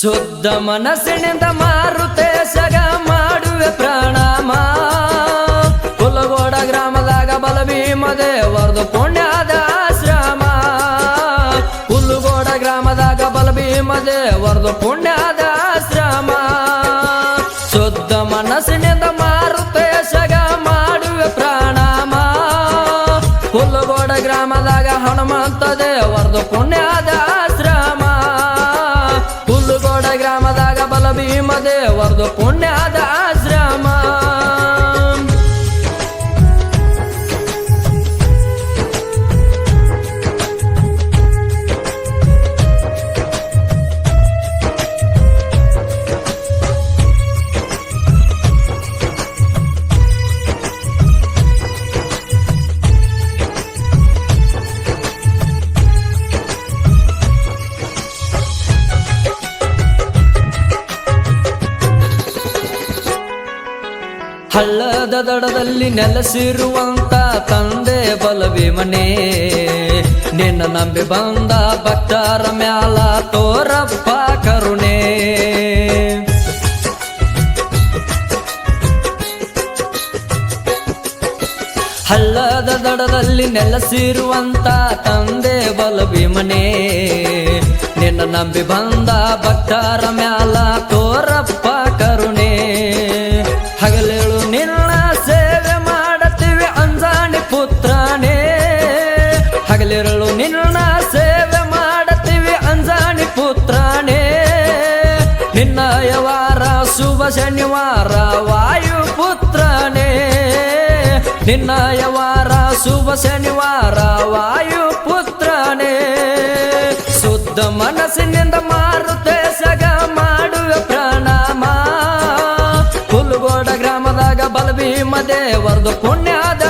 ಶುದ್ಧ ಮನಸ್ಸಿನಿಂದ ಮಾರುತೇಶಗ ಮಾಡುವೆ ಪ್ರಾಣಾಮ. ಕುಲಗೋಡ ಗ್ರಾಮದಾಗ ಬಲಭೀಮ ದೇವರದು ಪುಣ್ಯದ ಆಶ್ರಮ. ಕುಲಗೋಡ ಗ್ರಾಮದಾಗ ಬಲಭೀಮ ದೇವರದು ಪುಣ್ಯದ ಆಶ್ರಮ. ಶುದ್ಧ ಮನಸ್ಸಿನಿಂದ ಮಾರುತೇಶಗ ಮಾಡುವೆ ಪ್ರಾಣಾಮ. ಕುಲಗೋಡ ಗ್ರಾಮದಾಗ ಹನುಮಂತ ದೇವರದು ಪುಣ್ಯದ ಆಶ್ರಮ. ಬಲಭೀಮ ದೇವರದು ಪುಣ್ಯದ ದಡದಲ್ಲಿ ನೆಲೆಸಿರುವಂತ ತಂದೆ ಬಲಭೀಮನೆ ನಿನ್ನ ನಂಬಿ ಬಂದ ಭಕ್ತರ ಮ್ಯಾಲ ತೋರಪ್ಪ ಕರುಣೆ. ಹಳ್ಳದ ದಡದಲ್ಲಿ ನೆಲೆಸಿರುವಂತ ತಂದೆ ಬಲಭೀಮನೆ ನಿನ್ನ ನಂಬಿ ಬಂದ ಭಕ್ತರ ಮ್ಯಾಲ ತೋರಪ್ಪ ನಿನ್ನ ಯವಾರ ಶುಭ ಶನಿವಾರ, ವಾಯು ಪುತ್ರನೇ. ಶುದ್ಧ ಮನಸ್ಸಿನಿಂದ ಸಗ ಮಾಡುವೆ ಪ್ರಣಾಮ. ಹುಲ್ಗೋಡ ಗ್ರಾಮದಾಗ ಬಲಭೀಮ ದೇವರದು ಪುಣ್ಯದ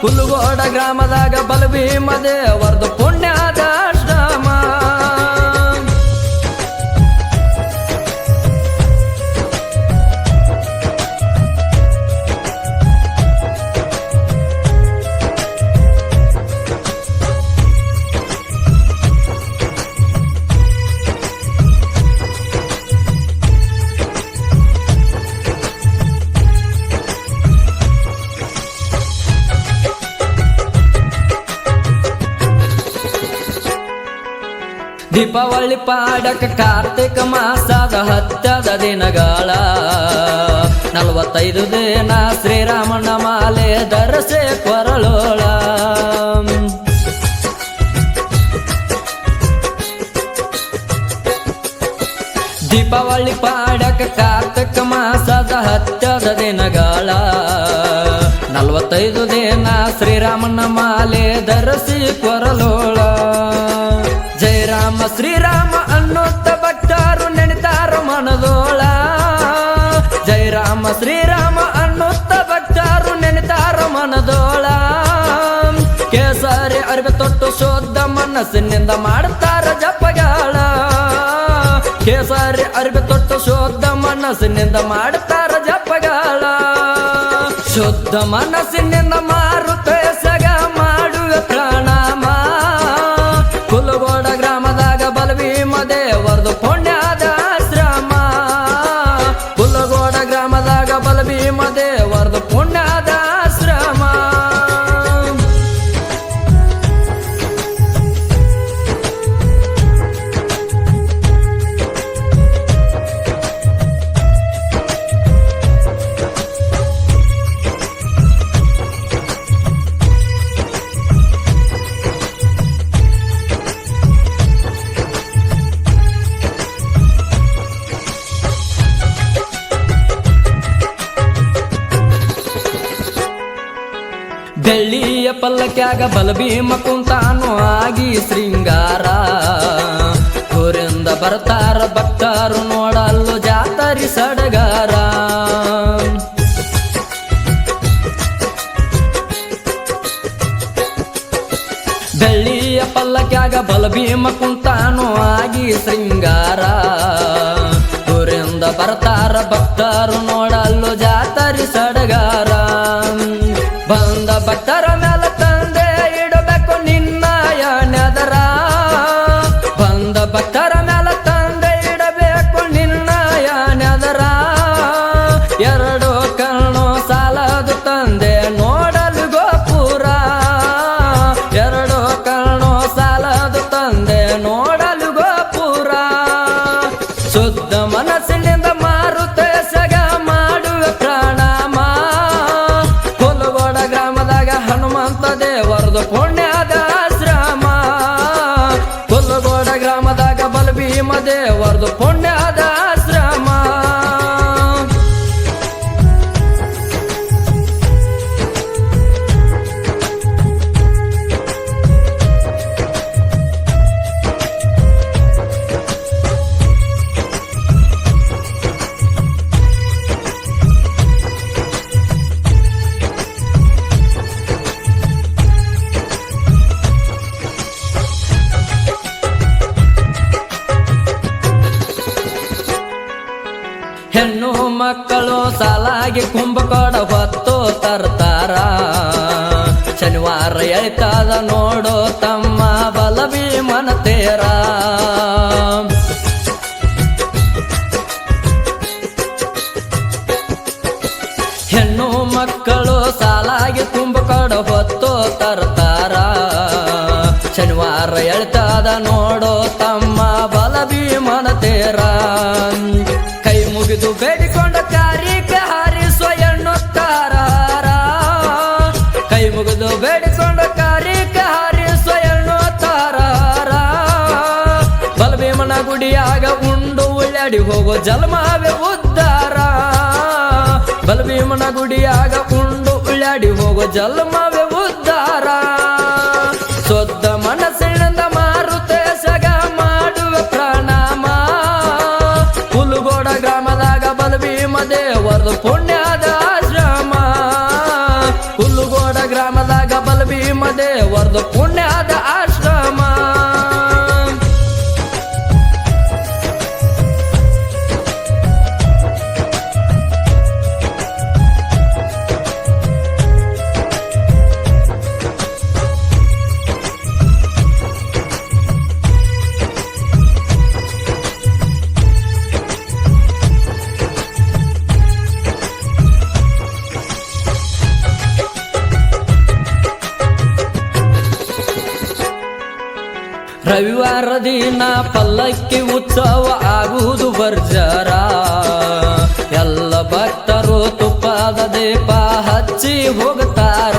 ಹುಲ್ಗೋಡ ಗ್ರಾಮದಾಗ ಬಲಭೀಮ ದೇವರದು ದೀಪಾವಳಿ ಪಾಡಕ ಕಾರ್ತಿಕ ಮಾಸದ ಹತ್ತದ ದಿನಗಳ ನಲವತ್ತೈದು ದಿನ ಶ್ರೀರಾಮನ ಮಾಲೆ ಧರಸೆ ಕೊರಳೋಳ. ದೀಪಾವಳಿ ಪಾಡಕ ಕಾರ್ತಿಕ ಮಾಸದ ಹತ್ತದ ದಿನಗಳ ನಲವತ್ತೈದು ದಿನ ಶ್ರೀರಾಮನ ಮಾಲೆ ದರಸಿ ಕೊರಲೋಳ ಜಯ ರಾಮ ಶ್ರೀರಾಮ ಅನ್ನೋತ್ತ ಭಕ್ತಾರು ನೆನೆತಾರ ಮನದೋಳ. ಜಯ ರಾಮ, ಶ್ರೀರಾಮ ಅನ್ನೋತ್ತ ಭಕ್ತಾರು ನೆನೆತಾರ ಮನದೋಳ. ಕೇಸರಿ ಅರಿವೆ ತೊಟ್ಟು ಶೋಧ ಮನಸ್ಸಿನಿಂದ ಮಾಡ್ತಾರ ಜಪಗಾಳ. ಕೇಸರಿ ಅರಿವೆ ತೊಟ್ಟು ಶೋಧ ಮನಸ್ಸಿನಿಂದ ಮಾಡ್ತಾರ ಜಪಗಾಳ. ಶುದ್ಧ ಮನಸ್ಸಿನಿಂದ ಮಾರುತೇಸಗ ಬೆಳ್ಳಿಯ ಪಲ್ಲಕ್ಯಾಗ ಬಲಭೀಮ ಕುಂತಾನು ಆಗಿ ಶೃಂಗಾರ. ಊರಿಂದ ಬರ್ತಾರ ಭಕ್ತರು ನೋಡಲು ಜಾತರಿ ಸಡಗಾರ. ಬೆಳ್ಳಿಯ ಪಲ್ಲಕ್ಯಾಗ ಬಲಭೀಮ ಕುಂತಾನು ಆಗಿ ಶೃಂಗಾರ. ಊರಿಂದ ಬರ್ತಾರ ಭಕ್ತರು ನೋಡಲು ಜಾತರಿ ಸಡಗಾರ. ದೇವರದು ಸಾಲಾಗಿ ಕುಂಭಕೋಣ ಹೊತ್ತು ತರ್ತಾರ. ಶನಿವಾರ ಎಳಿತಾದ ನೋಡು ತಮ್ಮ ಬಲವಿ ಮನ ತೇರ. ಹೆಣ್ಣು ಮಕ್ಕಳು ಸಾಲಾಗಿ ಕುಂಭಕೋಣ ಹೊತ್ತು ತರ್ತಾರ. ಶನಿವಾರ ಎಳ್ತಾದ ನೋಡು ತಮ್ಮ ಬಲ ಭೀಮನ ಉಳ್ಳಾಡಿ ಹೋಗೋ ಜಲಮಾವೆ ಉದ್ದಾರ. ಬಲಭೀಮನ ಗುಡಿಯಾಗ ಉಂಡು ಉಳ್ಳಾಡಿ ಹೋಗೋ ಜಲಮಾವೆ ಉದ್ದಾರ. ಸೊದ್ದ ಮನಸ್ಸಿನಿಂದ ಸಗ ಮಾಡುವ ಪ್ರಣಾಮ. ಹುಲುಗೋಡ ಗ್ರಾಮದಾಗ ಬಲಭೀಮ ದೇವರದು ಪುಣ್ಯದ ದಿನ ಪಲ್ಲಕ್ಕಿ ಉತ್ಸವ ಆಗುವುದು ಬರ್ಜರ ಎಲ್ಲ ಭಕ್ತರು ತುಪ್ಪದ ದೀಪ ಹಚ್ಚಿ ಹೋಗ್ತಾರ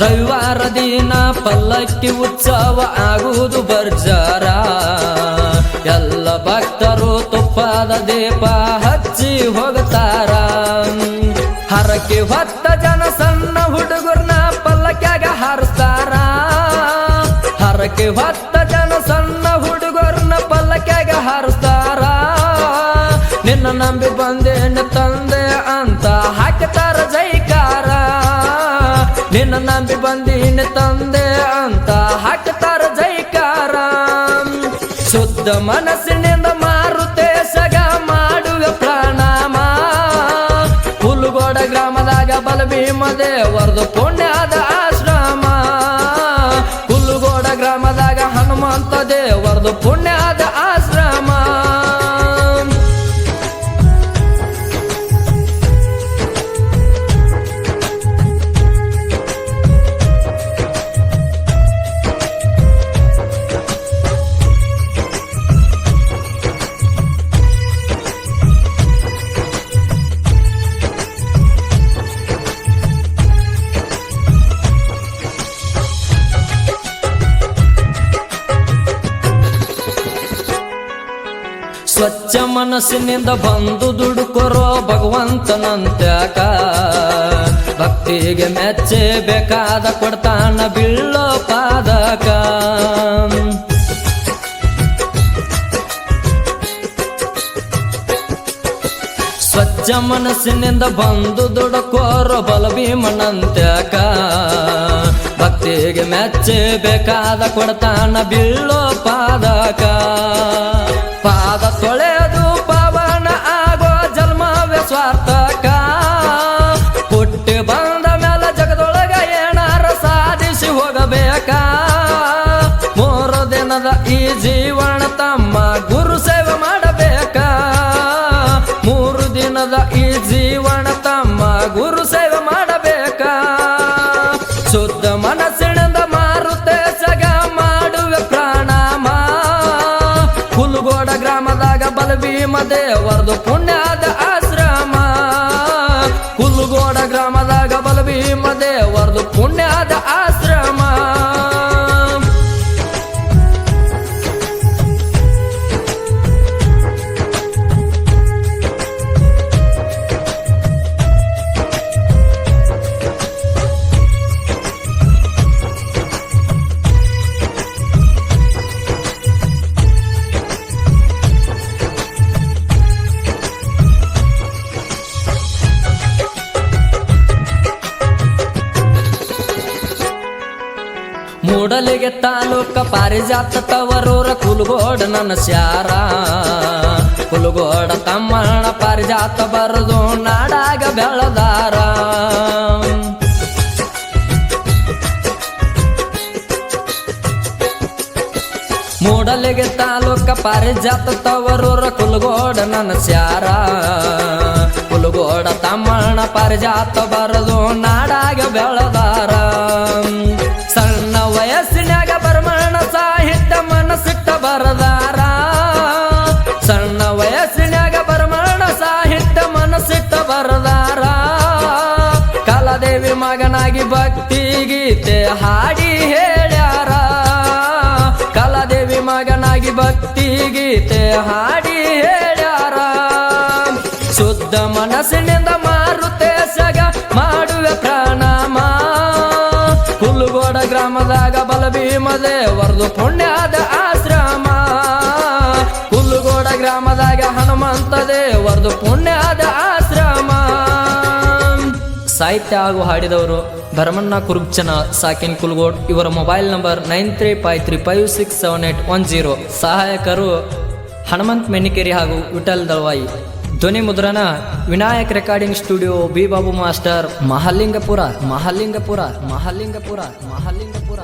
ರವಿವಾರ ದಿನ ಪಲ್ಲಕ್ಕಿ ಉತ್ಸವ ಆಗುವುದು ಬರ್ಜರ ಎಲ್ಲ ಭಕ್ತರು ತುಪ್ಪದ ದೀಪ ಹಚ್ಚಿ ಹೋಗ್ತಾರ ಹರಕೆ ಹೊತ್ತ ಹರಕೆ ಹೊತ್ತ ಜನ ಸಣ್ಣ ಹುಡುಗರ್ನ ಪಲ್ಲಕ್ಯಾಗ ಹಾರಿಸ್ತಾರ. ನಿನ್ನ ನಂಬಿ ಬಂದೇನ ತಂದೆ ಅಂತ ಹಾಕ್ತಾರ ಜೈಕಾರ. ನಿನ್ನ ನಂಬಿ ಬಂದೀನಿ ತಂದೆ ಅಂತ ಹಾಕ್ತಾರ ಜೈಕಾರ. ಶುದ್ಧ ಮನಸ್ಸಿನಿಂದ ಮಾರುತೇಶಗ ಮಾಡುವ ಪ್ರಾಣಾಮ. ಹುಲ್ಲುಗೋಡ ಗ್ರಾಮದಾಗ ಬಲಭೀಮ ದೇವರದು ಪುಣ್ಯದ ಮನಸ್ಸಿನಿಂದ ಬಂದು ದುಡುಕೊರೋ ಭಗವಂತನಂತ್ಯಾಕ. ಭಕ್ತಿಗೆ ಮೆಚ್ಚೆ ಬೇಕಾದ ಕೊಡ್ತಾನ ಬೀಳೋ ಪಾದಕ. ಸ್ವಚ್ಛ ಮನಸ್ಸಿನಿಂದ ಬಂದು ದುಡುಕೋರೋ ಬಲಭೀಮನಂತ್ಯಾಕ. ಭಕ್ತಿಗೆ ಮೆಚ್ಚೆ ಬೇಕಾದ ಕೊಡ್ತಾನ ಬೀಳೋ ಪಾದಕ. ಪಾದ ತೊಳೆದು ಗುರು ಸೇವೆ ಮಾಡಬೇಕ. ಶುದ್ಧ ಮನಸ್ಸಿನಿಂದ ಸಗ ಮಾಡುವೆ ಪ್ರಾಣಾಮ. ಹುಲುಗೋಡ ಗ್ರಾಮದಾಗ ಗ್ರಾಮದಾಗ ಬಲಭೀಮ ದೇವರದು ಪುಣ್ಯದ ಮೂಡಲಿಗೆ ತಾಲೂಕ ಪಾರಿಜಾತ ತವರೂರ ಕುಲಗೋಡ ನನ್ನ ಸ್ಯಾರ. ಕುಲಗೋಡ ತಮ್ಮಣ್ಣ ಪಾರಿಜಾತ ಬರದು ನಾಡಾಗ ಬೆಳದಾರ. ಮೂಡಲಿಗೆ ತಾಲೂಕ ಪಾರಿಜಾತ ತವರೂರ ಕುಲಗೋಡ ನನ್ನ ಸ್ಯಾರ. ಕುಲಗೋಡ ತಮ್ಮಣ್ಣ ಪಾರಿಜಾತ ಬರದು ನಾಡಾಗ ಬೆಳದಾರ. ಮಗನಾಗಿ ಭಕ್ತಿ ಗೀತೆ ಹಾಡಿ ಹೇಳ್ಯಾರ. ಕಲಾದೇವಿ ಮಗನಾಗಿ ಭಕ್ತಿ ಗೀತೆ ಹಾಡಿ ಹೇಳ್ಯಾರ. ಶುದ್ಧ ಮನಸ್ಸಿನಿಂದ ಮಾರುತೇಶಗ ಮಾಡುವೆ ಪ್ರಾಣಾಮ. ಹುಲ್ಲುಗೋಡ ಗ್ರಾಮದಾಗ ವರದು ಪುಣ್ಯದ ಆಶ್ರಮ. ಹುಲ್ಲುಗೋಡ ಗ್ರಾಮದಾಗ ಹನುಮಂತ ದೇವರದು ಪುಣ್ಯದ ಸಾಹಿತ್ಯ ಹಾಗೂ ಹಾಡಿದವರು ಭರಮಣ್ಣ ಕುರುಬ್ಚನ ಸಾಕಿನ್ ಕುಲ್ಗೋಡ್. ಇವರ mobile number nine three five three five six seven eight one zero. ಸಹಾಯಕರು ಹನುಮಂತ್ ಮೆನಿಕೇರಿ ಹಾಗೂ ವಿಠಲ್ ದಳವಾಯಿ. ಧ್ವನಿ ಮುದ್ರಣ, Vinayak recording studio B Babu master Mahalingapura Mahalingapura Mahalingapura Mahalingapura Mahalingapura.